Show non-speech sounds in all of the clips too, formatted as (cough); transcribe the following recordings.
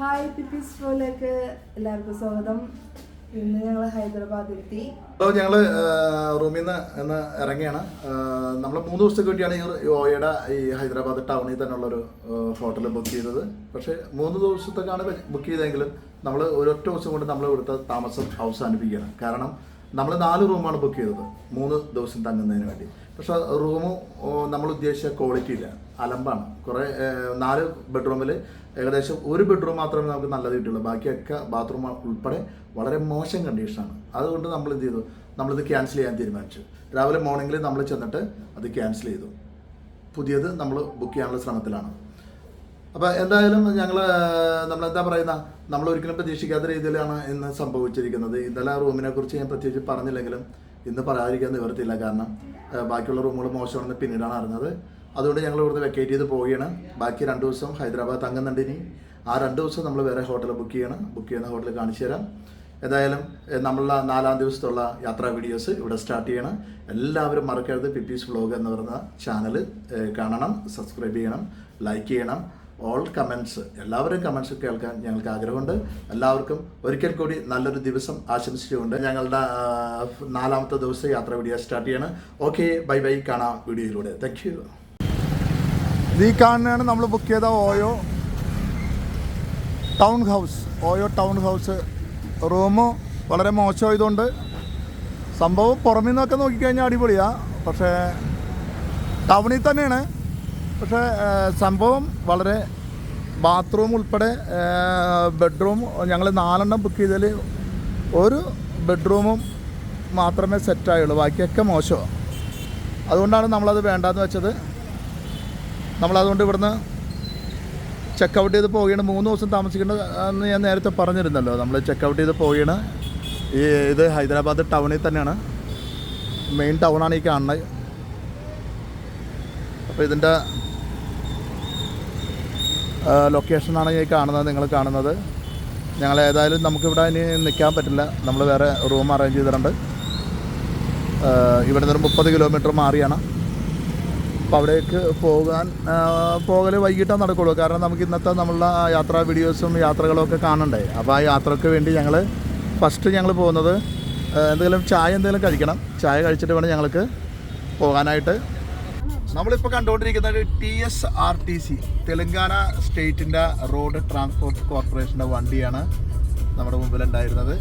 Hi പിപ്പിസ് ഷോയിലേക്ക് എല്ലാവർക്കും സ്വാഗതം. ഇന്ന് ഞങ്ങൾ ഹൈദരാബാദിലെത്തി. അപ്പോൾ ഞങ്ങൾ റൂമിൽ നിന്ന് എന്ന് ഇറങ്ങിയാണ്. നമ്മൾ മൂന്ന് ദിവസത്തേക്ക് വേണ്ടിയാണ് ഈ ഓയയുടെ ഈ ഹൈദരാബാദ് ടൗണിൽ തന്നെയുള്ളൊരു ഹോട്ടൽ ബുക്ക് ചെയ്തത്. പക്ഷേ മൂന്ന് ദിവസത്തേക്കാണ് ബുക്ക് ചെയ്തതെങ്കിലും നമ്മൾ ഒരൊറ്റ ദിവസം കൊണ്ട് നമ്മൾ ഇവിടുത്തെ താമസം അവസാനിപ്പിക്കുകയാണ്. കാരണം നമ്മൾ നാല് റൂമാണ് ബുക്ക് ചെയ്തത് മൂന്ന് ദിവസം തങ്ങുന്നതിന് വേണ്ടി. പക്ഷെ റൂം നമ്മൾ ഉദ്ദേശിച്ച ക്വാളിറ്റി ഇല്ല. അലമ്പാണ്. കുറേ നാല് ബെഡ്റൂമിൽ ഏകദേശം ഒരു ബെഡ്റൂം മാത്രമേ നമുക്ക് നല്ലത് കിട്ടുള്ളൂ ബാക്കിയൊക്കെ ബാത്റൂം ഉൾപ്പെടെ വളരെ മോശം കണ്ടീഷനാണ് അതുകൊണ്ട് നമ്മൾ എന്ത് ചെയ്തു? നമ്മളിത് ക്യാൻസൽ ചെയ്യാൻ തീരുമാനിച്ചു. രാവിലെ മോർണിംഗിൽ നമ്മൾ ചെന്നിട്ട് അത് ക്യാൻസൽ ചെയ്തു. പുതിയത് നമ്മൾ ബുക്ക് ചെയ്യാനുള്ള ശ്രമത്തിലാണ്. അപ്പോൾ എന്തായാലും ഞങ്ങൾ നമ്മളെന്താ പറയുന്ന? നമ്മൾ ഒരിക്കലും പ്രതീക്ഷിക്കാത്ത രീതിയിലാണ് ഇന്ന് സംഭവിച്ചിരിക്കുന്നത്. ഇന്നലെ റൂമിനെ കുറിച്ച് ഞാൻ പ്രത്യേകിച്ച് പറഞ്ഞില്ലെങ്കിലും ഇന്ന് പറയാതിരിക്കാൻ നിവർത്തിയില്ല കാരണം ബാക്കിയുള്ള റൂമുകൾ മോശമാണെന്ന് പിന്നീടാണ് അറിഞ്ഞത്. അതുകൊണ്ട് ഞങ്ങൾ ഇവിടുന്ന് വെക്കേറ്റ് ചെയ്ത് പോവുകയാണ്. ബാക്കി രണ്ട് ദിവസം ഹൈദരാബാദ് തങ്ങുന്നുണ്ട് ഇനി. ആ രണ്ട് ദിവസം നമ്മൾ വേറെ ഹോട്ടൽ ബുക്ക് ചെയ്യണം. ബുക്ക് ചെയ്യുന്ന ഹോട്ടൽ കാണിച്ചു തരാം. ഏതായാലും നമ്മളുടെ നാലാം ദിവസത്തുള്ള യാത്രാ വീഡിയോസ് ഇവിടെ സ്റ്റാർട്ട് ചെയ്യണം. എല്ലാവരും മറക്കരുത്. പിപ്പീസ് വ്ലോഗ് എന്ന് പറയുന്ന ചാനൽ കാണണം സബ്സ്ക്രൈബ് ചെയ്യണം ലൈക്ക് ചെയ്യണം. ഓൾ കമൻസ് എല്ലാവരും കമൻസ് കേൾക്കാൻ ഞങ്ങൾക്ക് ആഗ്രഹമുണ്ട്. എല്ലാവർക്കും ഒരിക്കൽ കൂടി നല്ലൊരു ദിവസം ആശംസിച്ചുകൊണ്ട് ഞങ്ങളുടെ നാലാമത്തെ ദിവസം യാത്രാ വീഡിയോ സ്റ്റാർട്ട് ചെയ്യണം. ഓക്കെ ബൈ ബൈ കാണാം വീഡിയോയിലൂടെ. താങ്ക് ഈ കാണുന്നതാണ് നമ്മൾ ബുക്ക് ചെയ്ത OYO town house OYO town house room വളരെ മോശമായതുകൊണ്ട് സംഭവം പുറമേ നിന്നൊക്കെ നോക്കിക്കഴിഞ്ഞാൽ അടിപൊളിയാണ് പക്ഷേ ടൗണിൽ തന്നെയാണ്. പക്ഷേ സംഭവം വളരെ ബാത്റൂം ഉൾപ്പെടെ ബെഡ്റൂം ഞങ്ങൾ നാലെണ്ണം ബുക്ക് ചെയ്തതിൽ ഒരു ബെഡ്റൂമും മാത്രമേ സെറ്റായുള്ളൂ ബാക്കിയൊക്കെ മോശമാണ് അതുകൊണ്ടാണ് നമ്മളത് വേണ്ടാന്ന് വെച്ചത്. നമ്മളതുകൊണ്ട് ഇവിടുന്ന് ചെക്കൗട്ട് ചെയ്ത് പോവുകയാണ്. മൂന്ന് ദിവസം താമസിക്കേണ്ടത് എന്ന് ഞാൻ നേരത്തെ പറഞ്ഞിരുന്നല്ലോ. നമ്മൾ ചെക്ക് ഔട്ട് ചെയ്ത് പോവുകയാണ്. ഈ ഇത് ഹൈദരാബാദ് ടൗണിൽ തന്നെയാണ്. മെയിൻ ടൗണാണ് ഈ കാണുന്നത്. അപ്പോൾ ഇതിന്റെ ലൊക്കേഷനാണ് ഈ കാണുന്നത് നിങ്ങൾ കാണുന്നത്. ഞങ്ങൾ ഏതായാലും നമുക്കിവിടെ ഇനി നിൽക്കാൻ പറ്റില്ല. നമ്മൾ വേറെ റൂം അറേഞ്ച് ചെയ്തിട്ടുണ്ട്. ഇവിടെ നിന്നൊരു മുപ്പത് കിലോമീറ്റർ മാറിയാണ്. അപ്പോൾ അവിടേക്ക് പോകാൻ പോകൽ വൈകിട്ടാണ് നടക്കുള്ളൂ. കാരണം നമുക്ക് ഇന്നത്തെ നമ്മളുടെ യാത്രാ വീഡിയോസും യാത്രകളും ഒക്കെ കാണണ്ടേ? അപ്പോൾ ആ യാത്രയ്ക്ക് വേണ്ടി ഞങ്ങൾ ഫസ്റ്റ് ഞങ്ങൾ പോകുന്നത് എന്തെങ്കിലും ചായ എന്തെങ്കിലും കഴിക്കണം. ചായ കഴിച്ചിട്ട് വേണം ഞങ്ങൾക്ക് പോകാനായിട്ട്. നമ്മളിപ്പോൾ കണ്ടുകൊണ്ടിരിക്കുന്നത് T S R T C Telangana സ്റ്റേറ്റിന്റെ റോഡ് ട്രാൻസ്പോർട്ട് കോർപ്പറേഷന്റെ വണ്ടിയാണ് നമ്മുടെ മുമ്പിലുണ്ടായിരുന്നത്.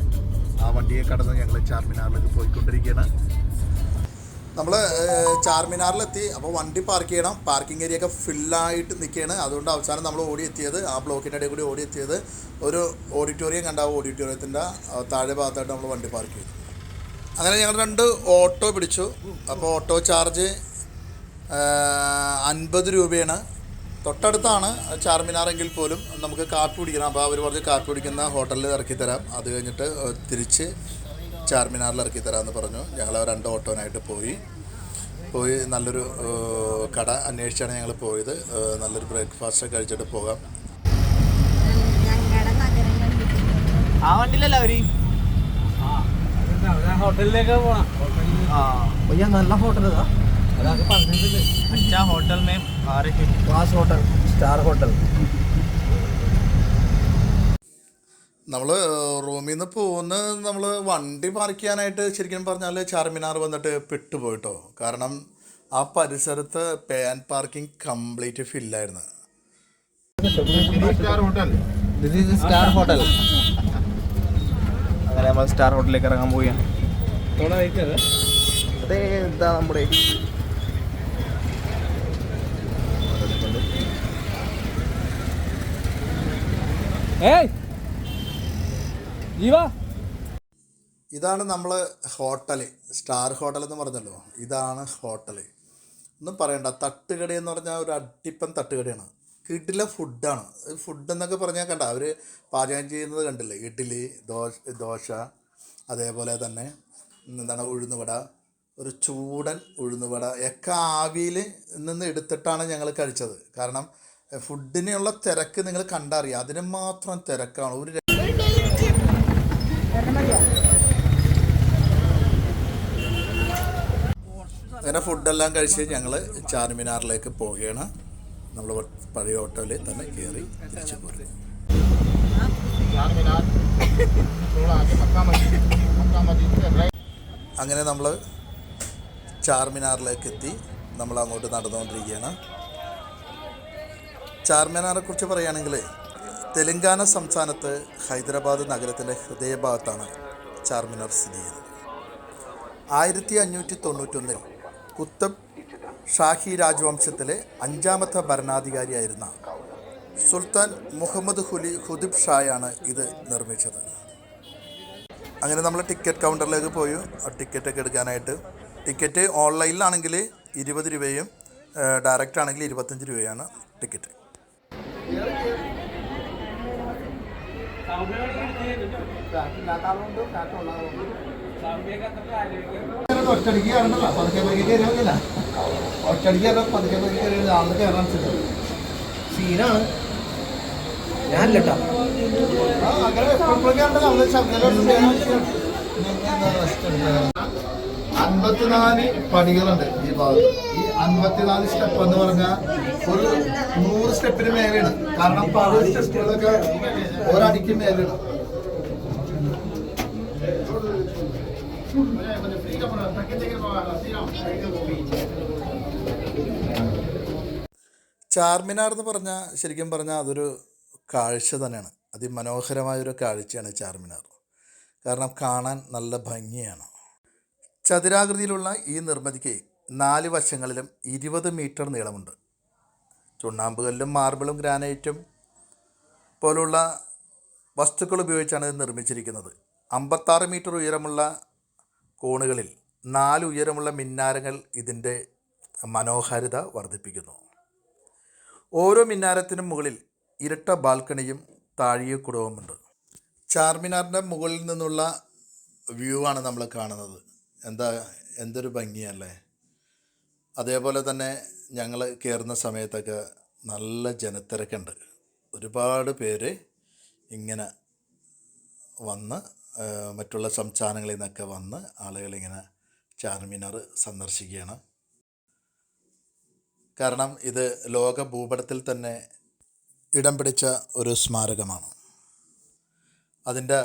ആ വണ്ടിയെ കടന്ന് ഞങ്ങൾ ചാർമിനാറിലേക്ക് പോയിക്കൊണ്ടിരിക്കുകയാണ്. നമ്മൾ ചാർമിനാറിലെത്തി. അപ്പോൾ വണ്ടി പാർക്ക് ചെയ്യണം. പാർക്കിംഗ് ഏരിയ ഒക്കെ ഫില്ലായിട്ട് നിൽക്കുകയാണ് അതുകൊണ്ട് അവസാനം നമ്മൾ ഓടിയെത്തിയത് ആ ബ്ലോക്കിന്റെ ഇടയിൽ കൂടി ഓടിയെത്തിയത് ഒരു ഓഡിറ്റോറിയം കണ്ട ആ ഓഡിറ്റോറിയത്തിന്റെ താഴെ ഭാഗത്തായിട്ട് നമ്മൾ വണ്ടി പാർക്ക് ചെയ്തു. അങ്ങനെ ഞങ്ങൾ രണ്ട് ഓട്ടോ പിടിച്ചു. അപ്പോൾ ഓട്ടോ ചാർജ് അൻപത് രൂപയാണ്. തൊട്ടടുത്താണ് ചാർമിനാറെങ്കിൽ പോലും നമുക്ക് കാപ്പി കുടിക്കണം. അപ്പോൾ അവർ പറഞ്ഞ് കാപ്പി പിടിക്കുന്ന ഹോട്ടലിൽ ഇറക്കി തരാം. അത് കഴിഞ്ഞിട്ട് തിരിച്ച് ചാർമിനാറിൽ ഇറക്കി തരാമെന്ന് പറഞ്ഞു. ഞങ്ങൾ രണ്ട് ഓട്ടോനായിട്ട് പോയി. പോയി നല്ലൊരു കട അന്വേഷിച്ചാണ് ഞങ്ങൾ പോയത്. നല്ലൊരു ബ്രേക്ക്ഫാസ്റ്റ് കഴിച്ചിട്ട് പോകാം. ആ വണ്ടിയിലല്ല അവർ? ഹോട്ടലിലേക്ക് പോണം. ഹോട്ടലിൽ നല്ല ഹോട്ടലാ അതൊക്കെ പറഞ്ഞിട്ടുണ്ട് ഹോട്ടൽ മേം ഹോട്ടൽ സ്റ്റാർ ഹോട്ടൽ. നമ്മൾ റൂമിൽ നിന്ന് പോകുന്ന നമ്മൾ വണ്ടി പാർക്ക് ചെയ്യാനായിട്ട് ശരിക്കും പറഞ്ഞാൽ ചാർമിനാർ വന്നിട്ട് പെട്ടുപോയിട്ടോ. കാരണം ആ പരിസരത്ത് പേ ആൻഡ് പാർക്കിംഗ് കംപ്ലീറ്റ് ഫില്ലായിരുന്നു. ദിസ് ഈസ് സ്റ്റാർ ഹോട്ടൽ അങ്ങനെ നമ്മൾ സ്റ്റാർ ഹോട്ടലിലേക്ക് ഇറങ്ങാൻ പോവുകയാണ്. അതെ ഇതാ നമ്മുടെ. ഏയ്! ജീവാ ഇതാണ് നമ്മൾ ഹോട്ടൽ സ്റ്റാർ ഹോട്ടൽ എന്ന് പറഞ്ഞല്ലോ. ഇതാണ് ഹോട്ടൽ ഒന്നും പറയണ്ട തട്ടുകടി എന്ന് പറഞ്ഞാൽ ഒരു അടിപ്പൻ തട്ടുകടിയാണ്. കിട്ടില്ല ഫുഡാണ് ഫുഡ് എന്നൊക്കെ പറഞ്ഞാൽ കണ്ട അവർ പാചകം ചെയ്യുന്നത് കണ്ടില്ലേ? ഇഡ്ഡലി ദോശ ദോശ അതേപോലെ തന്നെ എന്താണ് ഉഴുന്നുവട ഒരു ചൂടൻ ഉഴുന്നുവട ഒക്കെ ആവിയിൽ നിന്ന് എടുത്തിട്ടാണ് ഞങ്ങൾ കഴിച്ചത്. കാരണം ഫുഡിനുള്ള തിരക്ക് നിങ്ങൾ കണ്ടറിയാം. അതിന് മാത്രം തിരക്കാണ്. ഒരു അങ്ങനെ ഫുഡെല്ലാം കഴിച്ച് ഞങ്ങൾ ചാർമിനാറിലേക്ക് പോവുകയാണ്. നമ്മൾ പഴയ ഹോട്ടലിൽ തന്നെ കയറി തിരിച്ചു പോരുന്നു. അങ്ങനെ നമ്മൾ ചാർമിനാറിലേക്ക് എത്തി. നമ്മൾ അങ്ങോട്ട് നടന്നുകൊണ്ടിരിക്കുകയാണ്. ചാർമിനാറെ കുറിച്ച് പറയുകയാണെങ്കിൽ തെലങ്കാന സംസ്ഥാനത്ത് ഹൈദരാബാദ് നഗരത്തിന്റെ ഹൃദയഭാഗത്താണ് ചാർമിനാർ സ്ഥിതി ചെയ്യുന്നത്. ആയിരത്തി അഞ്ഞൂറ്റി തൊണ്ണൂറ്റൊന്നിൽ കുത്തബ് ഷാഹി രാജവംശത്തിലെ അഞ്ചാമത്തെ ഭരണാധികാരിയായിരുന്ന സുൽത്താൻ മുഹമ്മദ് ഹുലി ഹുദിബ് ഷായാണ് ഇത് നിർമ്മിച്ചത്. അങ്ങനെ നമ്മൾ ടിക്കറ്റ് കൗണ്ടറിലേക്ക് പോയി. ടിക്കറ്റൊക്കെ എടുക്കാനായിട്ട് ടിക്കറ്റ് ഓൺലൈനിലാണെങ്കിൽ ഇരുപത് രൂപയും ഡയറക്റ്റ് ആണെങ്കിൽ ഇരുപത്തഞ്ച് രൂപയാണ് ടിക്കറ്റ്. ഒറ്റടിക്ക് കയറണ്ടല്ല? പതുക്കെ പതുക്കെ കയറിയാൽ ഒറ്റടിക്ക് കയറാം പതുക്കെ പതുക്കെ കയറി ആളിന് കയറാൻ സീനാണ്. എപ്പോഴും കയറണ്ട നമ്മൾ ശബ്ദം അൻപത്തിനാല് പടികളുണ്ട് ഈ ഭാഗത്ത്. ഈ അൻപത്തിനാല് സ്റ്റെപ്പ് എന്ന് പറഞ്ഞാൽ ഒരു നൂറ് സ്റ്റെപ്പിന് മേലെയാണ്. കാരണം പല സ്റ്റെപ്പുകളൊക്കെ ഒരടിക്ക് മേലെയാണ്. ചാർമിനാർ എന്ന് പറഞ്ഞാൽ ശരിക്കും പറഞ്ഞാൽ അതൊരു കാഴ്ച തന്നെയാണ്. അതിമനോഹരമായൊരു കാഴ്ചയാണ് ചാർമിനാർ. കാരണം കാണാൻ നല്ല ഭംഗിയാണ്. ചതുരാകൃതിയിലുള്ള ഈ നിർമ്മിതിക്ക് നാല് വശങ്ങളിലും ഇരുപത് മീറ്റർ നീളമുണ്ട്. ചുണ്ണാമ്പുകല്ലും മാർബിളും ഗ്രാനൈറ്റും പോലുള്ള വസ്തുക്കൾ ഉപയോഗിച്ചാണ് ഇത് നിർമ്മിച്ചിരിക്കുന്നത്. അമ്പത്താറ് മീറ്റർ ഉയരമുള്ള കോണുകളിൽ നാല് ഉയരമുള്ള മിന്നാരങ്ങൾ ഇതിന്റെ മനോഹാരിത വർദ്ധിപ്പിക്കുന്നു. ഓരോ മിന്നാരത്തിനും മുകളിൽ ഇരട്ട ബാൽക്കണിയും താഴിക കുടവുമുണ്ട്. ചാർമിനാറിന്റെ മുകളിൽ നിന്നുള്ള വ്യൂ ആണ് നമ്മൾ കാണുന്നത്. എന്താ എന്തൊരു ഭംഗിയല്ലേ? അതേപോലെ തന്നെ ഞങ്ങൾ കയറുന്ന സമയത്തൊക്കെ നല്ല ജനത്തിരക്കുണ്ട്. ഒരുപാട് പേര് ഇങ്ങനെ വന്ന് മറ്റുള്ള സംസ്ഥാനങ്ങളിൽ നിന്നൊക്കെ വന്ന് ആളുകളിങ്ങനെ ചാർമിനാർ സന്ദർശിക്കുകയാണ്. കാരണം ഇത് ലോക ഭൂപടത്തിൽ തന്നെ ഇടം പിടിച്ച ഒരു സ്മാരകമാണ്. അതിന്റെ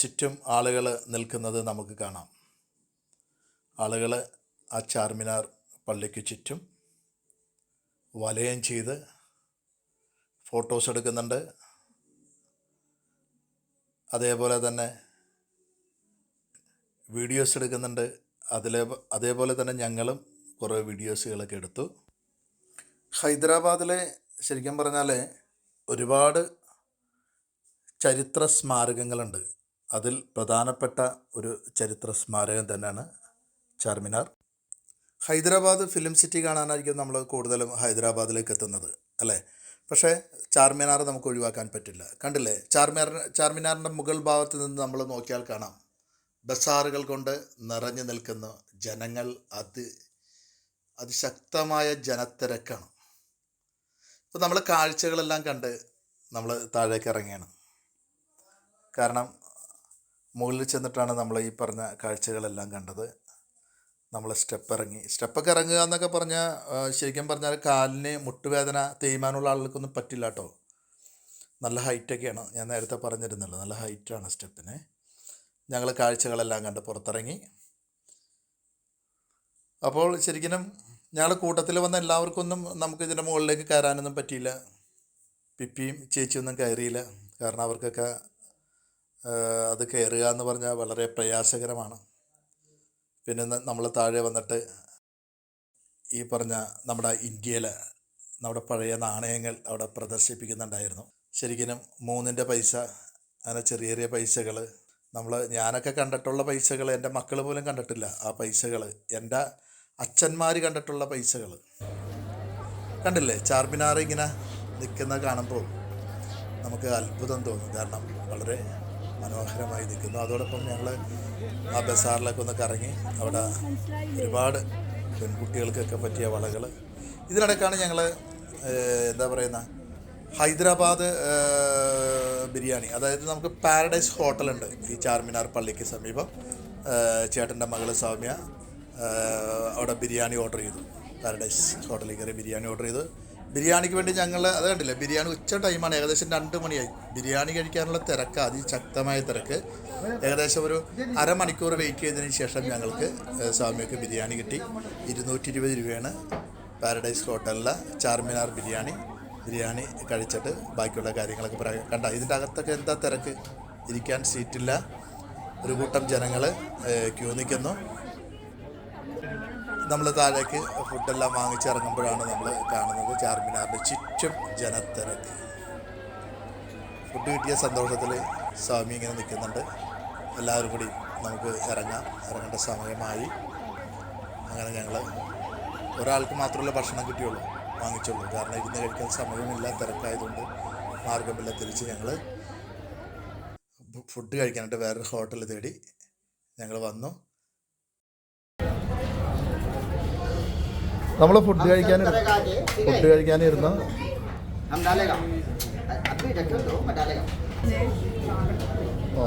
ചുറ്റും ആളുകൾ നിൽക്കുന്നത് നമുക്ക് കാണാം. ആളുകൾ ആ ചാർമിനാർ പള്ളിക്ക് ചുറ്റും വലയം ചെയ്ത് ഫോട്ടോസ് എടുക്കുന്നുണ്ട്. അതേപോലെ തന്നെ വീഡിയോസ് എടുക്കുന്നുണ്ട്. അതിലെ അതേപോലെ തന്നെ ഞങ്ങളും കുറേ വീഡിയോസുകളൊക്കെ എടുത്തു. ഹൈദരാബാദിലെ ശരിക്കും പറഞ്ഞാൽ ഒരുപാട് ചരിത്ര സ്മാരകങ്ങളുണ്ട്. അതിൽ പ്രധാനപ്പെട്ട ഒരു ചരിത്ര സ്മാരകം തന്നെയാണ് ചാർമിനാർ. ഹൈദരാബാദ് ഫിലിം സിറ്റി കാണാനായിരിക്കും നമ്മൾ കൂടുതലും ഹൈദരാബാദിലേക്ക് എത്തുന്നത് അല്ലേ? പക്ഷേ ചാർമിനാർ നമുക്ക് ഒഴിവാക്കാൻ പറ്റില്ല. കണ്ടില്ലേ? ചാർമിനാർ ചാർമിനാറിന്റെ മുകൾ ഭാഗത്ത് നിന്ന് നമ്മൾ നോക്കിയാൽ കാണാം. ബസാറുകൾ കൊണ്ട് നിറഞ്ഞു നിൽക്കുന്ന ജനങ്ങൾ അത് അതിശക്തമായ ജനത്തിരക്കാണ്. ഇപ്പോൾ നമ്മൾ കാഴ്ചകളെല്ലാം കണ്ട് നമ്മൾ താഴേക്ക് ഇറങ്ങിയാണ് കാരണം മുകളിൽ ചെന്നിട്ടാണ് നമ്മൾ ഈ പറഞ്ഞ കാഴ്ചകളെല്ലാം കണ്ടത്. നമ്മൾ സ്റ്റെപ്പ് ഇറങ്ങി. സ്റ്റെപ്പൊക്കെ ഇറങ്ങുക എന്നൊക്കെ പറഞ്ഞാൽ ശരിക്കും പറഞ്ഞാൽ കാലിന് മുട്ടുവേദന തേയ്മാനുള്ള ആളുകൾക്കൊന്നും പറ്റില്ല കേട്ടോ. നല്ല ഹൈറ്റൊക്കെയാണ് ഞാൻ നേരത്തെ പറഞ്ഞിരുന്നല്ലോ നല്ല ഹൈറ്റാണ് സ്റ്റെപ്പിന് ഞങ്ങൾ കാഴ്ചകളെല്ലാം കണ്ട് പുറത്തിറങ്ങി. അപ്പോൾ ശരിക്കും ഞങ്ങൾ കൂട്ടത്തിൽ വന്ന എല്ലാവർക്കൊന്നും നമുക്ക് ഇതിന്റെ മുകളിലേക്ക് കയറാനൊന്നും പറ്റിയില്ല. പിപ്പിയും ചേച്ചിയൊന്നും കയറിയില്ല. കാരണം അവർക്കൊക്കെ അത് കയറുക എന്ന് പറഞ്ഞാൽ വളരെ പ്രയാസകരമാണ്. പിന്നെ നമ്മൾ താഴെ വന്നിട്ട് ഈ പറഞ്ഞ നമ്മുടെ ഇന്ത്യയിലെ നമ്മുടെ പഴയ നാണയങ്ങൾ അവിടെ പ്രദർശിപ്പിക്കുന്നുണ്ടായിരുന്നു. ശരിക്കും മൂന്നിന്റെ പൈസ അങ്ങനെ ചെറിയ ചെറിയ പൈസകൾ നമ്മൾ ഞാനൊക്കെ കണ്ടിട്ടുള്ള പൈസകൾ എന്റെ മക്കൾ പോലും കണ്ടിട്ടില്ല. ആ പൈസകൾ എന്റെ അച്ഛന്മാർ കണ്ടിട്ടുള്ള പൈസകൾ കണ്ടില്ലേ? ചാർമിനാർ ഇങ്ങനെ നിൽക്കുന്ന കാണുമ്പോൾ നമുക്ക് അത്ഭുതം തോന്നും. കാരണം വളരെ മനോഹരമായി നിൽക്കുന്നു. അതോടൊപ്പം ഞങ്ങൾ ആ ബസാറിലൊക്കെ ഒന്ന് കറങ്ങി അവിടെ ഒരുപാട് പെൺകുട്ടികൾക്കൊക്കെ പറ്റിയ വളകൾ ഇതിനിടയ്ക്കാണ് ഞങ്ങൾ എന്താ പറയുന്ന ഹൈദരാബാദ് ബിരിയാണി. അതായത് നമുക്ക് പാരഡൈസ് ഹോട്ടലുണ്ട് ഈ ചാർമിനാർ പള്ളിക്ക് സമീപം. ചേട്ടന്റെ മകൾ സൗമ്യ അവിടെ ബിരിയാണി ഓർഡർ ചെയ്തു. പാരഡൈസ് ഹോട്ടലിൽ കയറി ബിരിയാണി ഓർഡർ ചെയ്തു. ബിരിയാണിക്ക് വേണ്ടി ഞങ്ങൾ അത് കണ്ടില്ല ബിരിയാണി ഉച്ച ടൈമാണ് ഏകദേശം രണ്ട് മണിയായി. ബിരിയാണി കഴിക്കാനുള്ള തിരക്ക് അതിശക്തമായ തിരക്ക്. ഏകദേശം ഒരു അരമണിക്കൂർ വെയിറ്റ് ചെയ്തതിന് ശേഷം ഞങ്ങൾക്ക് സ്വാമിയൊക്കെ ബിരിയാണി കിട്ടി. ഇരുന്നൂറ്റി ഇരുപത് രൂപയാണ് പാരഡൈസ് ഹോട്ടലിലെ ചാർമിനാർ ബിരിയാണി. ബിരിയാണി കഴിച്ചിട്ട് ബാക്കിയുള്ള കാര്യങ്ങളൊക്കെ പറയാം. കണ്ട ഇതിന്റെ അകത്തൊക്കെ എന്താ തിരക്ക്? ഇരിക്കാൻ സീറ്റില്ല. ഒരു കൂട്ടം ജനങ്ങൾ ക്യൂ നിൽക്കുന്നു നമ്മൾ താഴേക്ക് ഫുഡെല്ലാം വാങ്ങിച്ചിറങ്ങുമ്പോഴാണ് നമ്മൾ കാണുന്നത് ചാർമിനാറിന്റെ ചുറ്റും ജനത്തിരക്ക്. ഫുഡ് കിട്ടിയ സന്തോഷത്തിൽ സ്വാമി ഇങ്ങനെ നിൽക്കുന്നുണ്ട്. എല്ലാവരും കൂടി നമുക്ക് ഇറങ്ങാം. ഇറങ്ങേണ്ട സമയമായി. അങ്ങനെ ഞങ്ങൾ ഒരാൾക്ക് മാത്രമല്ല ഭക്ഷണം കിട്ടിയുള്ളൂ. വാങ്ങിച്ചുള്ളൂ. കാരണം ഇരുന്ന് കഴിക്കാൻ സമയമില്ല തിരക്കായതുകൊണ്ട് മാർഗമില്ല. തിരിച്ച് ഞങ്ങൾ ഫുഡ് കഴിക്കാനായിട്ട് വേറൊരു ഹോട്ടൽ തേടി ഞങ്ങൾ വന്നു. നമ്മൾ ഫുഡ് കഴിക്കാൻ ഫുഡ് കഴിക്കാനിരുന്നു. ഓ.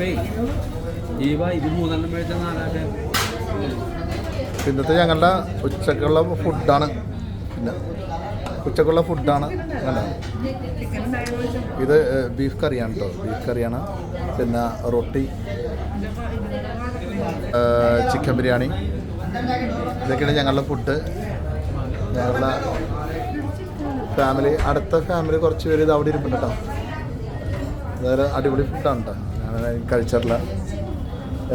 Pay. ഇന്നത്തെ ഞങ്ങളുടെ ഉച്ചക്കുള്ള ഫുഡാണ് പിന്നെ ഉച്ചക്കുള്ള ഫുഡാണ് അല്ല ഇത് ബീഫ് കറിയാണ് കേട്ടോ ബീഫ് കറിയാണ് പിന്നെ റൊട്ടി ചിക്കൻ ബിരിയാണി. ഇതൊക്കെയാണ് ഞങ്ങളുടെ ഫുഡ് ഞങ്ങളുടെ ഫാമിലി അടുത്ത ഫാമിലി കുറച്ച് പേര് ഇത് അവിടെ ഇരിപ്പുണ്ട് കേട്ടോ അതായത് അടിപൊളി ഫുഡാണ് കേട്ടോ ഞാൻ കഴിച്ചിട്ടില്ല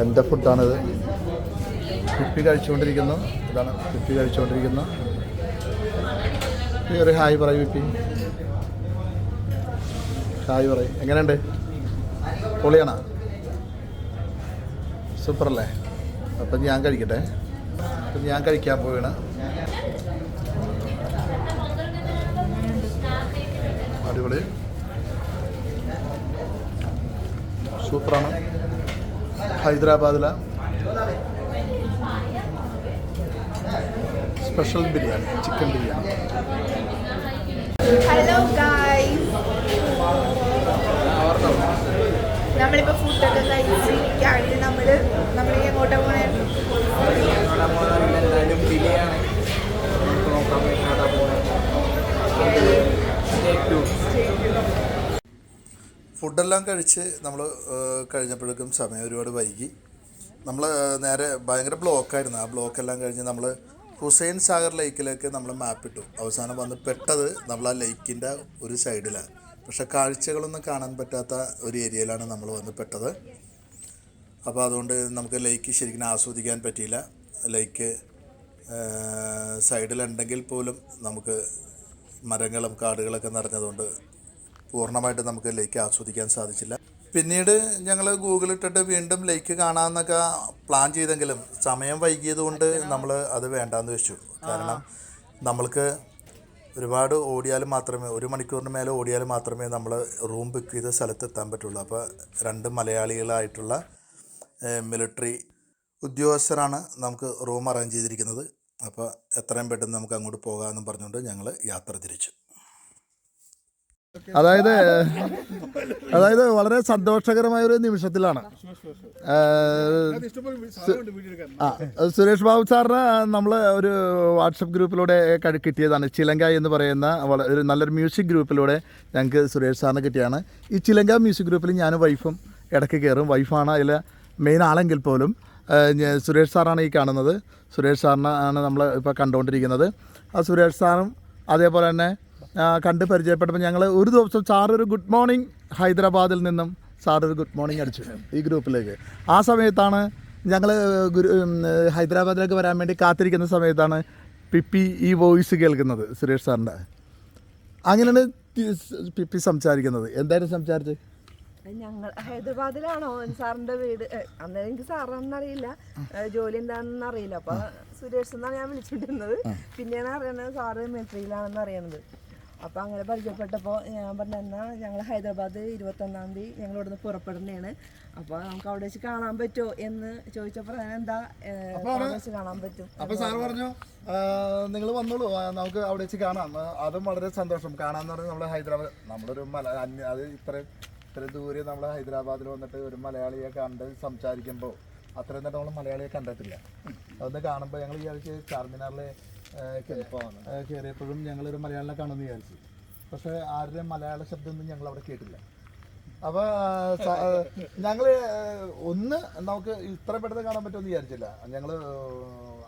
എന്റെ ഫുഡാണിത് കുപ്പി കഴിച്ചുകൊണ്ടിരിക്കുന്നു. ഇതാണ് കുപ്പി കഴിച്ചുകൊണ്ടിരിക്കുന്നു. ഒരു ഹായ് പറയും വിപ്പി ഹായ് പറയും. എങ്ങനെയുണ്ട്? പൊളിയാണോ? സൂപ്പറല്ലേ? അപ്പം ഞാൻ കഴിക്കട്ടെ. അപ്പം ഞാൻ കഴിക്കാൻ പോവുകയാണ് അടിപൊളി. സൂപ്പറാണ്. ഹൈദരാബാദിലെ. Special biryani chicken biryani. Hello guys നമ്മളിപ്പോൾ ഫുഡൊക്കെ കഴിച്ചിരിക്കുകയാണ് നമ്മൾ നമ്മൾ എങ്ങോട്ടാ പോണേ എന്തായാലും ഡിലേ ആണ് നമുക്ക് നോക്കാം എങ്ങോട്ടാ പോകുന്നത് ഫുഡെല്ലാം കഴിച്ച് നമ്മൾ കഴിഞ്ഞപ്പോഴേക്കും സമയം ഒരുപാട് വൈകി. നമ്മൾ നേരെ ഭയങ്കര ബ്ലോക്കായിരുന്നു. ആ ബ്ലോക്കെല്ലാം കഴിഞ്ഞ് നമ്മൾ ഹുസൈൻ സാഗർ ലേക്കിലേക്ക് നമ്മൾ മാപ്പ് ഇട്ടു അവസാനം വന്ന് പെട്ടത് നമ്മൾ ആ ലേക്കിന്റെ ഒരു സൈഡിലാണ്. പക്ഷേ കാഴ്ചകളൊന്നും കാണാൻ പറ്റാത്ത ഒരു ഏരിയയിലാണ് നമ്മൾ വന്ന് പെട്ടത്. അപ്പോൾ അതുകൊണ്ട് നമുക്ക് ലേക്ക് ശരിക്കും ആസ്വദിക്കാൻ പറ്റിയില്ല. ലേക്ക് സൈഡിലുണ്ടെങ്കിൽ പോലും നമുക്ക് മരങ്ങളും കാടുകളൊക്കെ നിറഞ്ഞതുകൊണ്ട് പൂർണമായിട്ട് നമുക്ക് ലേക്ക് ആസ്വദിക്കാൻ സാധിച്ചില്ല. പിന്നീട് ഞങ്ങൾ ഗൂഗിൾ ഇട്ടിട്ട് വീണ്ടും ലേക്ക് കാണാമെന്നൊക്കെ പ്ലാൻ ചെയ്തെങ്കിലും സമയം വൈകിയതുകൊണ്ട് നമ്മൾ അത് വേണ്ടാന്ന് വെച്ചു. കാരണം നമ്മൾക്ക് ഒരുപാട് ഓടിയാൽ മാത്രമേ ഒരു മണിക്കൂറിന് മേലെ ഓടിയാൽ മാത്രമേ നമ്മൾ റൂം ബുക്ക് ചെയ്ത സ്ഥലത്ത് എത്താൻ പറ്റുള്ളൂ. അപ്പോൾ രണ്ട് മലയാളികളായിട്ടുള്ള മിലിറ്ററി ഉദ്യോഗസ്ഥരാണ് നമുക്ക് റൂം അറേഞ്ച് ചെയ്തിരിക്കുന്നത്. അപ്പോൾ എത്രയും പെട്ടെന്ന് നമുക്ക് അങ്ങോട്ട് പോകാമെന്നും പറഞ്ഞുകൊണ്ട് ഞങ്ങൾ യാത്ര തിരിച്ചു. അതായത് അതായത് വളരെ സന്തോഷകരമായ ഒരു നിമിഷത്തിലാണ്. സുരേഷ് ബാബു സാറിന് നമ്മൾ ഒരു വാട്സപ്പ് ഗ്രൂപ്പിലൂടെ കിട്ടിയതാണ്. ചിലങ്ക എന്ന് പറയുന്ന ഒരു നല്ലൊരു മ്യൂസിക് ഗ്രൂപ്പിലൂടെ ഞങ്ങൾക്ക് സുരേഷ് സാറിന് കിട്ടിയാണ്. ഈ ചിലങ്ക മ്യൂസിക് ഗ്രൂപ്പിൽ ഞാനും വൈഫും ഇടയ്ക്ക് കയറും വൈഫാണ് അതിൽ മെയിൻ ആളെങ്കിൽ പോലും സുരേഷ് സാറാണ് ഈ കാണുന്നത്. സുരേഷ് സാറിനാണ് നമ്മൾ ഇപ്പോൾ കണ്ടുകൊണ്ടിരിക്കുന്നത്. ആ സുരേഷ് സാറും അതേപോലെ തന്നെ കണ്ട് പരിചയപ്പെട്ടപ്പോൾ ഞങ്ങൾ ഒരു ദിവസം ഒരു ഗുഡ് മോർണിംഗ് ഹൈദരാബാദിൽ നിന്നും സാർ ഒരു ഗുഡ് മോർണിംഗ് അടിച്ചു ഈ ഗ്രൂപ്പിലേക്ക്. ആ സമയത്താണ് ഞങ്ങൾ ഗുരു ഹൈദരാബാദിലേക്ക് വരാൻ വേണ്ടി കാത്തിരിക്കുന്ന സമയത്താണ് പിപ്പി ഈ വോയിസ് കേൾക്കുന്നത് സുരേഷ് സാറിന്റെ. അങ്ങനെയാണ് പിപ്പി സംസാരിക്കുന്നത്. എന്തായാലും സംസാരിച്ച് ഞങ്ങൾ ഹൈദരാബാദിലാണോ സാറിന്റെ വീട്? അന്ന് എനിക്ക് സാറാണെന്നറിയില്ല ജോലി എന്താണെന്ന് അറിയില്ല. അപ്പൊ സുരേഷ് എന്നാണ് ഞാൻ വിളിച്ചിട്ടുന്നത് പിന്നെയാണ് അറിയണത് സാറ് മിലിറ്ററിയിലാണെന്ന് അറിയണത്. അപ്പൊ അങ്ങനെ പരിചയപ്പെട്ടപ്പോൾ ഞാൻ പറഞ്ഞ എന്നാൽ ഞങ്ങൾ ഹൈദരാബാദ് ഇരുപത്തൊന്നാം തീയതി ഞങ്ങൾ ഇവിടുന്ന് പുറപ്പെടുന്നതാണ്. അപ്പോൾ നമുക്ക് അവിടെ വെച്ച് കാണാൻ പറ്റുമോ? എന്ന് ചോദിച്ചപ്പോൾ ഞാൻ എന്താ വെച്ച് കാണാൻ പറ്റും. അപ്പോൾ സാർ പറഞ്ഞു നിങ്ങൾ വന്നോളൂ. നമുക്ക് അവിടെ വെച്ച് കാണാം. അതും വളരെ സന്തോഷം. കാണാന്ന് പറഞ്ഞാൽ നമ്മൾ ഹൈദരാബാദ് നമ്മളൊരു മല അത് ഇത്രയും ഇത്രയും ദൂരെ നമ്മൾ ഹൈദരാബാദിൽ വന്നിട്ട് ഒരു മലയാളിയെ കണ്ട് സംസാരിക്കുമ്പോൾ അത്രയും നേരം നമ്മൾ മലയാളിയെ കണ്ടിട്ടില്ല അതൊന്ന് കാണുമ്പോൾ ഞങ്ങൾ ഈ ആഴ്ച ചാർമിനാറിലെ കയറിയപ്പോഴും ഞങ്ങളൊരു മലയാളിനെ കാണുമെന്ന് വിചാരിച്ചു. പക്ഷെ ആരുടെയും മലയാള ശബ്ദമൊന്നും ഞങ്ങൾ അവിടെ കേട്ടില്ല. അപ്പോൾ ഞങ്ങൾ ഒന്ന് നമുക്ക് ഇത്ര പെട്ടെന്ന് കാണാൻ പറ്റുമെന്ന് വിചാരിച്ചില്ല. ഞങ്ങൾ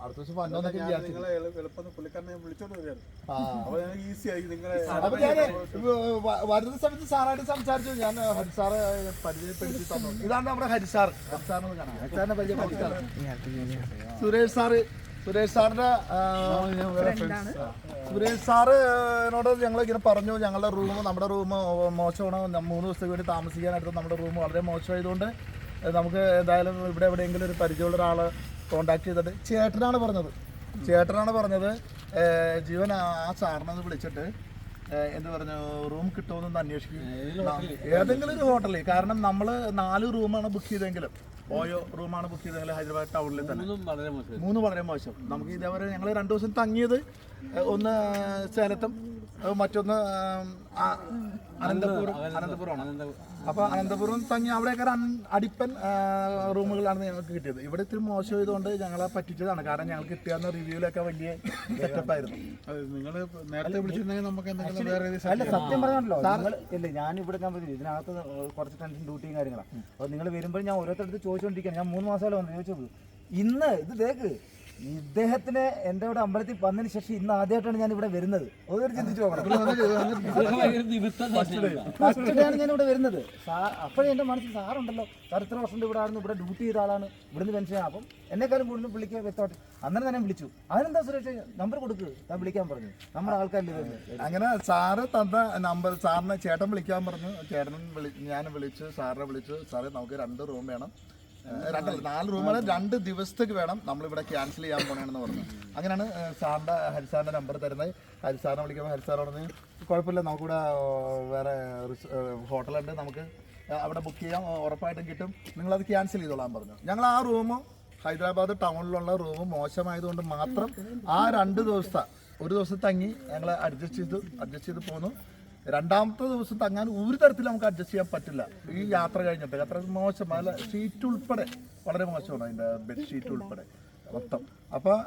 അടുത്ത ദിവസം വന്നോന്നൊക്കെ അപ്പൊ ഞങ്ങൾക്ക് ഈസി ആയി നിങ്ങളെ അപ്പൊ ഞാൻ വരുന്ന സമയത്ത് സാറായിട്ട് സംസാരിച്ചു. ഞാൻ ഹരിസാറ് പരിചയപ്പെടുത്തി തന്നു. ഇതാണ് നമ്മുടെ ഹരിസാർ ഹരിസാറിനെ പരിചയപ്പെടുത്തി സുരേഷ് സാറ് സുരേഷ് സാറിന്റെ. സുരേഷ് സാറിനോട് ഞങ്ങൾ ഇങ്ങനെ പറഞ്ഞു ഞങ്ങളുടെ റൂം നമ്മുടെ റൂം മോശമാണ്. മൂന്ന് ദിവസത്തേക്ക് വേണ്ടി താമസിക്കാനായിട്ട് നമ്മുടെ റൂം വളരെ മോശമായതുകൊണ്ട് നമുക്ക് എന്തായാലും ഇവിടെ എവിടെയെങ്കിലും ഒരു പരിചയമുള്ള ഒരാൾ കോണ്ടാക്ട് ചെയ്തിട്ട് ചേട്ടനാണ് പറഞ്ഞത്. ചേട്ടനാണ് പറഞ്ഞത് ജീവൻ ആ സാറിനത് വിളിച്ചിട്ട് എന്ത് പറഞ്ഞു റൂം കിട്ടുമെന്നൊന്ന് അന്വേഷിക്കും. ഏതെങ്കിലും ഒരു ഹോട്ടലിൽ കാരണം നമ്മൾ നാല് റൂമാണ് ബുക്ക് ചെയ്തെങ്കിലും. ഓയോ റൂമാണ് ബുക്ക് ചെയ്തത് ഹൈദരാബാദ് ടൗണിൽ തന്നെ? മൂന്നും വളരെ മോശം. നമുക്ക് ഇതേപോലെ ഞങ്ങൾ രണ്ടു ദിവസം തങ്ങിയത് ഒന്ന് സേലത്തും മറ്റൊന്ന് അനന്തപുരം അനന്തപുരമാണ്. അപ്പൊ അനന്തപുരം തങ്ങി അവിടെയൊക്കെ അടിപ്പൻ റൂമുകളാണ് ഞങ്ങൾക്ക് കിട്ടിയത്. ഇവിടെ ഇത്തിരി മോശമായതുകൊണ്ട് ഞങ്ങളെ പറ്റിച്ചതാണ്. കാരണം ഞങ്ങൾക്ക് കിട്ടിയെന്ന റിവ്യൂലൊക്കെ വലിയ സെറ്റപ്പായിരുന്നു നിങ്ങൾ നേരത്തെ വിളിച്ചിരുന്നെങ്കിൽ നമുക്ക് അല്ല സത്യം പറഞ്ഞല്ലോ നിങ്ങൾ ഇല്ല ഞാൻ ഇവിടെ ഞാൻ ഇതിനകത്ത് കുറച്ച് ടെൻഷൻ ഡ്യൂട്ടിയും കാര്യങ്ങളാണ് അപ്പോൾ നിങ്ങൾ വരുമ്പോൾ ഞാൻ ഓരോരുത്തരടുത്ത് ചോദിച്ചുകൊണ്ടിരിക്കുകയാണ് ഞാൻ മൂന്ന് മാസമല്ലേ വന്നു ചോദിച്ചത്. ഇന്ന് ഇത് തേക്ക് ഇദ്ദേഹത്തിന് എന്റെ ഇവിടെ അമ്പലത്തിൽ വന്നതിന് ശേഷം ഇന്ന് ആദ്യമായിട്ടാണ് ഞാൻ ഇവിടെ വരുന്നത്. അതൊരു ചിന്തിച്ചു ഫസ്റ്റ് ഡേ ആണ് ഞാൻ ഇവിടെ വരുന്നത് അപ്പോഴേ എന്റെ മനസ്സിൽ സാറുണ്ടല്ലോ സാർ ഇത്ര വർഷം ഇവിടെ ആയിരുന്നു ഇവിടെ ഡ്യൂട്ടി ചെയ്ത ആളാണ് ഇവിടുന്ന് പെൻഷൻ അപ്പം എന്നെക്കാളും കൂടുതൽ വിളിക്കാൻ വ്യക്തമായിട്ട് അന്നേരം തന്നെ വിളിച്ചു. അതിനെന്താ സുരേഷ് നമ്പർ കൊടുക്കുക ഞാൻ വിളിക്കാൻ പറഞ്ഞു. നമ്മുടെ ആൾക്കാരിൽ അങ്ങനെ സാറ് തന്ന നമ്പർ സാറിനെ ചേട്ടൻ വിളിക്കാൻ പറഞ്ഞു. ചേട്ടനും വിളി ഞാൻ വിളിച്ചു സാറിനെ വിളിച്ചു. സാറേ നമുക്ക് രണ്ട് റൂം വേണം. രണ്ടല്ല നാല് റൂമുകൾ രണ്ട് ദിവസത്തേക്ക് വേണം നമ്മൾ ഇവിടെ ക്യാൻസൽ ചെയ്യാൻ പോകണമെന്ന് പറഞ്ഞു. അങ്ങനെയാണ് സാറിന്റെ ഹരിസാറിന്റെ നമ്പർ തരുന്നത്. ഹരിസാറിനെ വിളിക്കുമ്പോൾ ഹരിസാർ പറഞ്ഞ് കുഴപ്പമില്ല നമുക്കിവിടെ വേറെ ഹോട്ടലുണ്ട് നമുക്ക് അവിടെ ബുക്ക് ചെയ്യാം ഉറപ്പായിട്ടും കിട്ടും. നിങ്ങൾ അത് ക്യാൻസൽ ചെയ്തോളാൻ പറഞ്ഞു. ഞങ്ങൾ ആ റൂം ഹൈദരാബാദ് ടൗണിലുള്ള റൂം മോശമായതുകൊണ്ട് മാത്രം ആ രണ്ട് ദിവസത്തെ ഒരു ദിവസം തങ്ങി ഞങ്ങൾ അഡ്ജസ്റ്റ് ചെയ്തു അഡ്ജസ്റ്റ് ചെയ്ത് പോന്നു. രണ്ടാമത്തെ ദിവസം തങ്ങാൻ ഒരു തരത്തിൽ നമുക്ക് അഡ്ജസ്റ്റ് ചെയ്യാൻ പറ്റില്ല. ഈ യാത്ര കഴിഞ്ഞിട്ട് അത്ര മോശം അല്ല ഷീറ്റ് ഉൾപ്പെടെ വളരെ മോശമാണ് അതിന്റെ ബെഡ്ഷീറ്റ് ഉൾപ്പെടെ മൊത്തം. അപ്പോൾ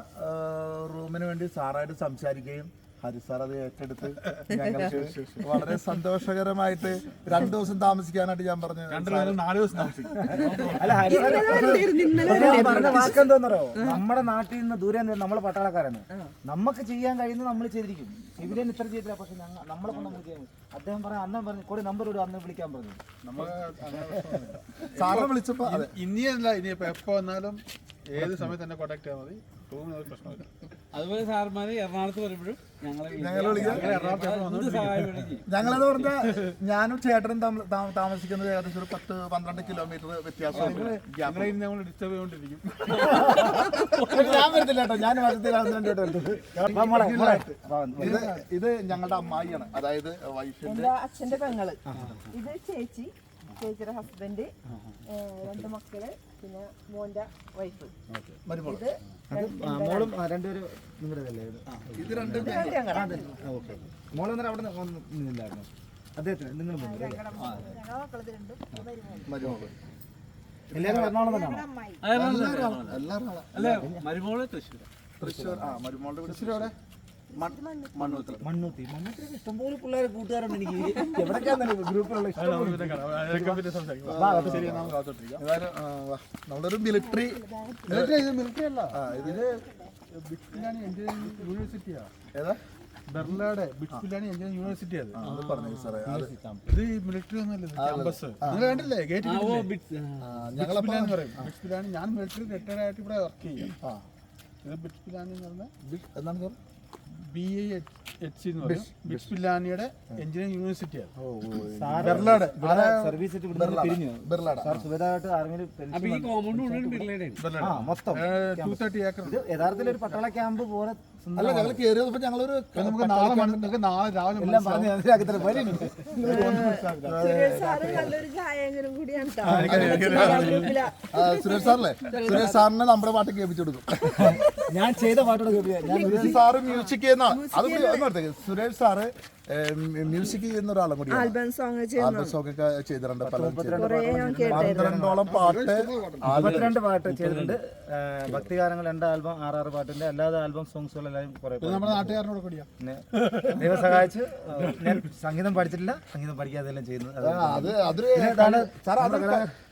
റൂമിന് വേണ്ടി സാറായിട്ട് സംസാരിക്കുകയും ഹരിസാർ അത് ഏറ്റെടുത്ത് ഞങ്ങൾക്ക് വളരെ സന്തോഷകരമായിട്ട് രണ്ടു ദിവസം താമസിക്കാനായിട്ട് ഞാൻ പറഞ്ഞു പറഞ്ഞ നമ്മുടെ നാട്ടിൽ നിന്ന് ദൂരെ നമ്മളെ പട്ടാളക്കാരാണ്. നമുക്ക് ചെയ്യാൻ കഴിയുന്നത് നമ്മൾ ചെയ്തിരിക്കും. ഇവരെ ഇത്ര ചെയ്തില്ല പക്ഷെ നമ്മളെ കൊണ്ട് നമുക്ക് ചെയ്യാൻ പറ്റും. അദ്ദേഹം പറഞ്ഞ അന്നം പറഞ്ഞു കൂടെ നമ്പർ ഇടും അന്ന് വിളിക്കാൻ പറഞ്ഞു. സാറിനെ വിളിച്ചപ്പോ ഇനിയല്ല ഇനിയിപ്പോ എപ്പോ വന്നാലും ഏത് സമയത്ത് തന്നെ കോണ്ടാക്ട് ചെയ്യാൻ മതി. ഒരു അതുപോലെ സാർമാര് എറണാകുളത്ത് വരുമ്പോഴും. ഞങ്ങളെന്ന് പറഞ്ഞാൽ ഞാനും ചേട്ടനും താമസിക്കുന്നത് ഏകദേശം ഒരു പത്ത് പന്ത്രണ്ട് കിലോമീറ്റർ വ്യത്യാസം. ഡിസ്റ്റർബ് (laughs) ഞാൻ കേട്ടോ. ഞാൻ. വാ, ഇത് ഇത് ഞങ്ങളുടെ അമ്മായിയാണ്. അതായത് വൈഫിന്റെ അച്ഛന്റെ പെങ്ങൾ. ഇത് ചേച്ചി ചേച്ചിയുടെ ഹസ്ബൻഡ് രണ്ട് മക്കൾ. പിന്നെ മോന്റെ വൈഫ്. ഇത് ആ, മോളും ആ, രണ്ടുപേരും നിങ്ങളുടേതല്ലേ ഇത്? ഇത് രണ്ടും ഞങ്ങളുടെ ഓക്കെ അന്നേരം അവിടെ നിന്ന് നിന്നില്ലായിരുന്നു? അദ്ദേഹത്തിന് നിങ്ങൾ ഞങ്ങളുടെ മക്കളത് രണ്ടും മരുമോൾ. എല്ലാവരും എറണാകുളം തന്നെയാണോ അത് എല്ലാവരും ആളാ, എല്ലാവരും ആളാ. അല്ല മരുമോൾ തൃശ്ശൂർ തൃശ്ശൂർ ആ മരുമോളുടെ തൃശ്ശൂർ അവിടെ മണ്ണൂത്തിൽ മണ്ണൂത്തി. മണ്ണൂത്തിലൊക്കെ ഇഷ്ടംപോലെ പിള്ളേരെ കൂട്ടുകാരുണ്ട് എനിക്ക്. എവിടെയൊക്കെയാണെന്ന് ഗ്രൂപ്പിലുള്ള. നമ്മളൊരു മിലിറ്ററി മിലിറ്ററി ഇത് മിലിറ്ററി അല്ല. ഇത് ബിറ്റ്സിലാണ് എഞ്ചിനീയറിംഗ് യൂണിവേഴ്സിറ്റിയാ ഏതാ? ബെർലാഡ് ബിറ്റ്സിലാണ് എഞ്ചിനീയറിംഗ് യൂണിവേഴ്സിറ്റി അത്. പറഞ്ഞു സാറേ ഇത് മിലിറ്ററി ഒന്നുമല്ല ക്യാമ്പസ് നിങ്ങൾ കണ്ടില്ലേ ഗേറ്റ് ഞങ്ങളപ്പോ ബിറ്റ്പിലാനി പറയും. ബിറ്റ്സിലാണ് ഞാൻ മിലിറ്ററി റിട്ടയർഡ് ആയിട്ട് ഇവിടെ വർക്ക് ചെയ്യാം. ആ. ഇത് ബിറ്റ്സിലാണ് എന്ന് പറഞ്ഞാൽ എന്താണ് സാർ ബി ഐ എച്ച് എന്ന് പറയും. ബിറ്റ്പിലാനിയുടെ എഞ്ചിനീയറിംഗ് യൂണിവേഴ്സിറ്റിയാണ് സർവീസ് ആ മൊത്തം ടു തേർട്ടി ഏക്കർ യഥാർത്ഥത്തിൽ ഒരു പട്ടാള ക്യാമ്പ് പോലെ അല്ല ഞങ്ങൾ കയറിയപ്പോ ഞങ്ങളൊരു നമുക്ക് നാളെ മണി- നമുക്ക് നാളെ രാവിലെ എല്ലാം പറഞ്ഞ് മനസ്സിലാക്കി തരാം വരും. സുരേഷ് സാറല്ലേ? സുരേഷ് സാറിനെ നമ്മുടെ പാട്ട് കേൾപ്പിച്ചു കൊടുക്കും. ഞാൻ ചെയ്ത പാട്ടോട് കേൾപ്പിക്കാം. സുരേഷ് സാറ് മ്യൂസിക് എന്നാ അത്. സുരേഷ് സാറ് മ്യൂസിക് ചെയ്യുന്ന ഒരാളും കൂടിയാണ്. ആൽബം സോങ് ചെയ്യുന്ന ആൽബം സോങ് ഒക്കെ ചെയ്തിട്ടുണ്ട്. പന്ത്രണ്ടോളം പാട്ട് അമ്പത്തിരണ്ട് പാട്ട് ചെയ്തിട്ടുണ്ട്. ഭക്തിഗാനങ്ങൾ രണ്ട് ആൽബം ആറാറ് പാട്ടിന്റെ. അല്ലാതെ ആൽബം സോങ്സുകളെല്ലാം കുറെ ദൈവം സഹായിച്ച് ഞാൻ സംഗീതം പഠിച്ചിട്ടില്ല. സംഗീതം പഠിക്കാതെല്ലാം ചെയ്യുന്നത്.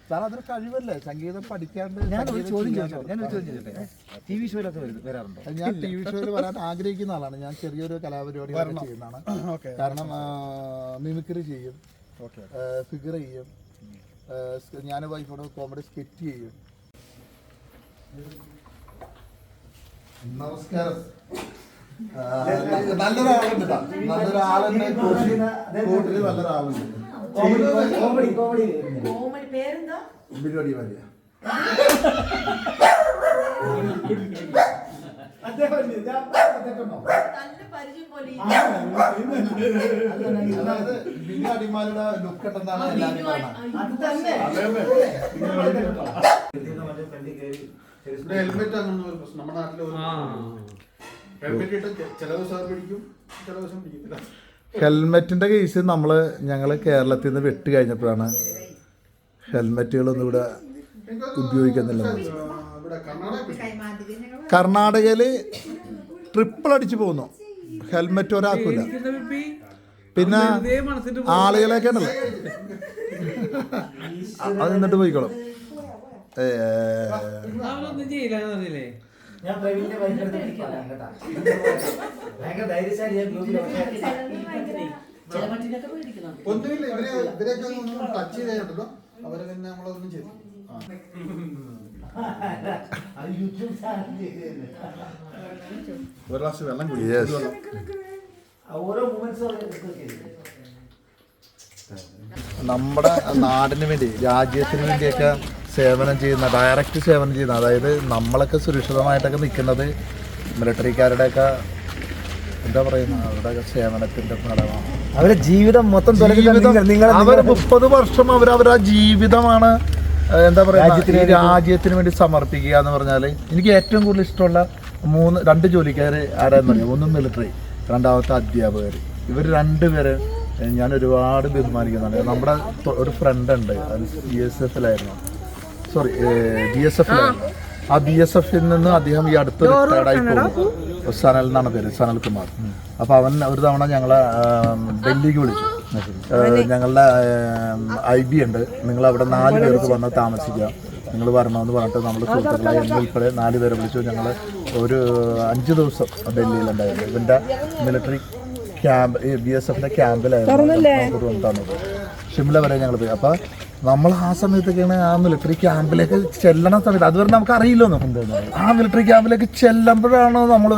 സാർ അതൊരു കഴിവല്ലേ? സംഗീതം പഠിക്കാണ്ട് ഞാൻ ഒരു ചോദ്യം ചോദിച്ചോ ഞാൻ ഒരു ചോദ്യം ചോദിച്ചോട്ടെ ടി വി ഷോയിലൊക്കെ വരും- വരാറുണ്ടോ? ഞാൻ ടി വി ഷോയിൽ വരാൻ ആഗ്രഹിക്കുന്ന ആളാണ്. ഞാൻ ചെറിയൊരു കലാപരിപാടി ചെയ്യുന്നതാണ്. കാരണം മിമിക്രി ചെയ്യും. ഫിഗർ ചെയ്യും. ഞാൻ വൈഫോട് കോമഡി സ്കെറ്റ് ചെയ്യും. നമസ്കാരം. നല്ലൊരാളുണ്ട്. നല്ലൊരാളുണ്ട് കൂട്ടിൽ നല്ലൊരാളുണ്ട്. കോമഡി അടിമാലിയുടെ ലുക്ക് ഉണ്ടെന്നാണ് എല്ലാവരും ഹെൽമെറ്റ് അങ്ങനെ ഒരു പ്രശ്നം. നമ്മുടെ നാട്ടിലെ ഹെൽമെറ്റ് ഇട്ട് ചില ദിവസം പിടിക്കും ചില ദിവസം പിടിക്കത്തില്ല. ഹെൽമെറ്റിന്റെ കേസ് നമ്മൾ ഞങ്ങൾ കേരളത്തിൽ നിന്ന് വെട്ട് കഴിഞ്ഞപ്പോഴാണ് ഹെൽമെറ്റുകളൊന്നും ഇവിടെ ഉപയോഗിക്കുന്നില്ല. കർണാടകയിൽ ട്രിപ്പിൾ അടിച്ച് പോകുന്നു. ഹെൽമെറ്റ് ഒരാൾക്കില്ല. പിന്നെ ആളുകളെയൊക്കെ ഉണ്ടല്ലോ. അത് നിന്നിട്ട് പോയിക്കോളും. ഏ, ഞാൻ പ്രവീണിന്റെ ബൈക്ക് ഭയങ്കര ഗ്രൂപ്പിൽ ഒന്നുമില്ല ഇവർ ഇവരെയൊക്കെ ഒന്ന് ടച്ച് ചെയ്തിട്ടുണ്ടല്ലോ അവരെ പിന്നെ നമ്മളൊന്നും ചെയ്തു. (laughs) യൂട്യൂബ് ചാനൽ ഒരു ഗ്ലാസ് വെള്ളം. ഓരോ മൂമെന്റ്സും നമ്മുടെ നാടിന് വേണ്ടി രാജ്യത്തിന് വേണ്ടിയൊക്കെ സേവനം ചെയ്യുന്ന ഡയറക്റ്റ് സേവനം ചെയ്യുന്ന അതായത് നമ്മളൊക്കെ സുരക്ഷിതമായിട്ടൊക്കെ നിൽക്കുന്നത് മിലിറ്ററിക്കാരുടെയൊക്കെ എന്താ പറയുന്ന അവരുടെ സേവനത്തിന്റെ ഫലമാണ്. അവരുടെ ജീവിതം മൊത്തം അവർ മുപ്പത് വർഷം അവർ അവരുടെ ജീവിതമാണ് എന്താ പറയുക രാജ്യത്തിന് വേണ്ടി സമർപ്പിക്കുക എന്ന് പറഞ്ഞാൽ എനിക്ക് ഏറ്റവും കൂടുതൽ ഇഷ്ടമുള്ള മൂന്ന് രണ്ട് ജോലിക്കാർ ആരാന്ന് പറയാം ഒന്ന് മിലിറ്ററി രണ്ടാമത്തെ അധ്യാപകർ. ഇവർ രണ്ടുപേരെ ഞാൻ ഒരുപാട് ബഹുമാനിക്കുന്നുണ്ട്. നമ്മുടെ ഒരു ഫ്രണ്ട് ഉണ്ട് അത് സി എസ് എഫിലായിരുന്നു സോറി ബി എസ് എഫ് ആ. ബി എസ് എഫിൽ നിന്ന് അദ്ദേഹം ഈ അടുത്ത് റിട്ടയർഡായി പോകും. സനൽ എന്നാണ് പേര് സനൽ കുമാർ. അപ്പൊ അവൻ ഒരു തവണ ഞങ്ങളെ ഡൽഹിക്ക് വിളിച്ചു. ഞങ്ങളുടെ ഐ ബി ഉണ്ട്. നിങ്ങൾ അവിടെ നാല് പേർക്ക് വന്ന് താമസിക്കാം. നിങ്ങൾ വരണമെന്ന് പറഞ്ഞിട്ട് നമ്മൾ സുഹൃത്തുക്കളെ എന്നെ ഉൾപ്പെടെ നാല് പേരെ വിളിച്ചു. ഞങ്ങൾ ഒരു അഞ്ച് ദിവസം ഡൽഹിയിലുണ്ടായിരുന്നു. ഇവന്റെ മിലിറ്ററി ക്യാമ്പ് ബി എസ് എഫിന്റെ ക്യാമ്പിലായിരുന്നു തന്നത്. ഷിംല വരെ ഞങ്ങൾ പോയി. അപ്പൊ നമ്മൾ ആ സമയത്തൊക്കെയാണ് ആ മിലിറ്ററി ക്യാമ്പിലേക്ക് ചെല്ലണ സമയത്ത്. അതുവരെ നമുക്ക് അറിയില്ലെന്നോ ആ മിലിറ്ററി ക്യാമ്പിലേക്ക് ചെല്ലുമ്പോഴാണ് നമ്മൾ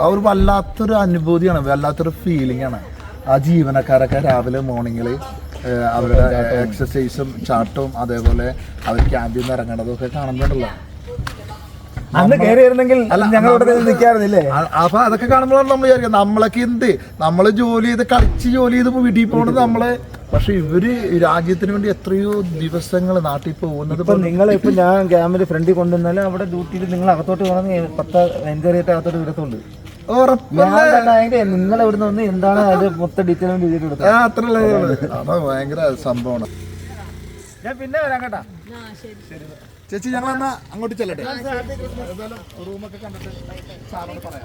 ആ ഒരു വല്ലാത്തൊരു അനുഭൂതിയാണ് വല്ലാത്തൊരു ഫീലിംഗ് ആണ്. ആ ജീവനക്കാരൊക്കെ രാവിലെ മോർണിംഗിൽ അവരുടെ എക്സസൈസും ചാട്ടവും അതേപോലെ അവർ ക്യാമ്പിൽ നിന്ന് ഇറങ്ങണതും ഒക്കെ കാണുന്നുണ്ടല്ലോ. അന്ന് കയറിയിരുന്നെങ്കിൽ അപ്പൊ അതൊക്കെ കാണുമ്പോഴാണ് നമ്മൾ വിചാരിക്കുന്നത് നമ്മളൊക്കെ എന്ത്? നമ്മൾ ജോലി ചെയ്ത് കളിച്ച് ജോലി ചെയ്ത് വീട്ടിൽ പോകുന്നത് നമ്മളെ പക്ഷെ ഇവർ രാജ്യത്തിന് വേണ്ടി എത്രയോ ദിവസങ്ങൾ നാട്ടിൽ പോകുന്നത് ഇപ്പൊ നിങ്ങൾ ഇപ്പൊ ഞാൻ ക്യാമ്പിൽ ഫ്രണ്ടിൽ കൊണ്ടുവന്നാൽ അവിടെ ഡ്യൂട്ടിയിൽ നിങ്ങൾ അകത്തോട്ട് പോകണമെങ്കിൽ പത്ത് എൻക്വയറി ആയിട്ട് അകത്തോട്ട് വിടത്തുണ്ട് നിങ്ങൾ ഇവിടുന്ന് വന്ന് എന്താണ് അത് മൊത്തം ഡീറ്റെയിൽ ആ, അത്രയല്ലേ ഉള്ളൂ. ഭയങ്കര സംഭവമാണ്. ഞാൻ പിന്നെ വരാം കേട്ടാ. ചേച്ചി ഞങ്ങൾ എന്നാ അങ്ങോട്ട് ചെല്ലട്ടെ? റൂമൊക്കെ കണ്ടിട്ട് സാറോട് പറയാം.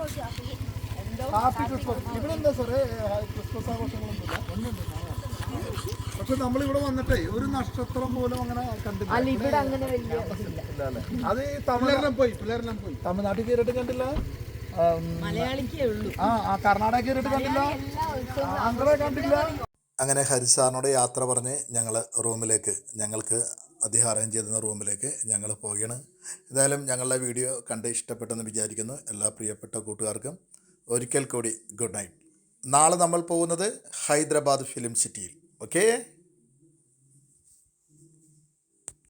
ഹാപ്പി ക്രിസ്മസ് ഇവിടെ എന്താ സാറേ? ക്രിസ്മസ് ആഘോഷങ്ങളൊന്നുമില്ല. പക്ഷെ നമ്മൾ ഇവിടെ വന്നിട്ടേ ഒരു നക്ഷത്രം പോലും അങ്ങനെ കണ്ടില്ല അല്ല ഇവിടെ അങ്ങനെ വലിയ ഇല്ല അല്ലേ? അത് തമിഴ്നാട്ടിലും പോയി പിള്ളേരെല്ലാം പോയി. തമിഴ്നാട്ടിൽ കയറിയിട്ട് കണ്ടില്ല? മലയാളിക്കേ ഉള്ളൂ. ആ ആ കർണാടക കയറിയിട്ട് കണ്ടില്ല? ആന്ധ്ര കണ്ടില്ല? അങ്ങനെ ഹരിസാറിനോട് യാത്ര പറഞ്ഞ് ഞങ്ങൾ റൂമിലേക്ക് ഞങ്ങൾക്ക് അദ്ദേഹം അറേഞ്ച് ചെയ്തിരുന്ന റൂമിലേക്ക് ഞങ്ങൾ പോവുകയാണ്. എന്തായാലും ഞങ്ങളുടെ വീഡിയോ കണ്ട് ഇഷ്ടപ്പെട്ടെന്ന് വിചാരിക്കുന്നു. എല്ലാ പ്രിയപ്പെട്ട കൂട്ടുകാർക്കും ഒരിക്കൽ കൂടി ഗുഡ് നൈറ്റ്. നാളെ നമ്മൾ പോകുന്നത് ഹൈദരാബാദ് ഫിലിം സിറ്റിയിൽ. ഓക്കേ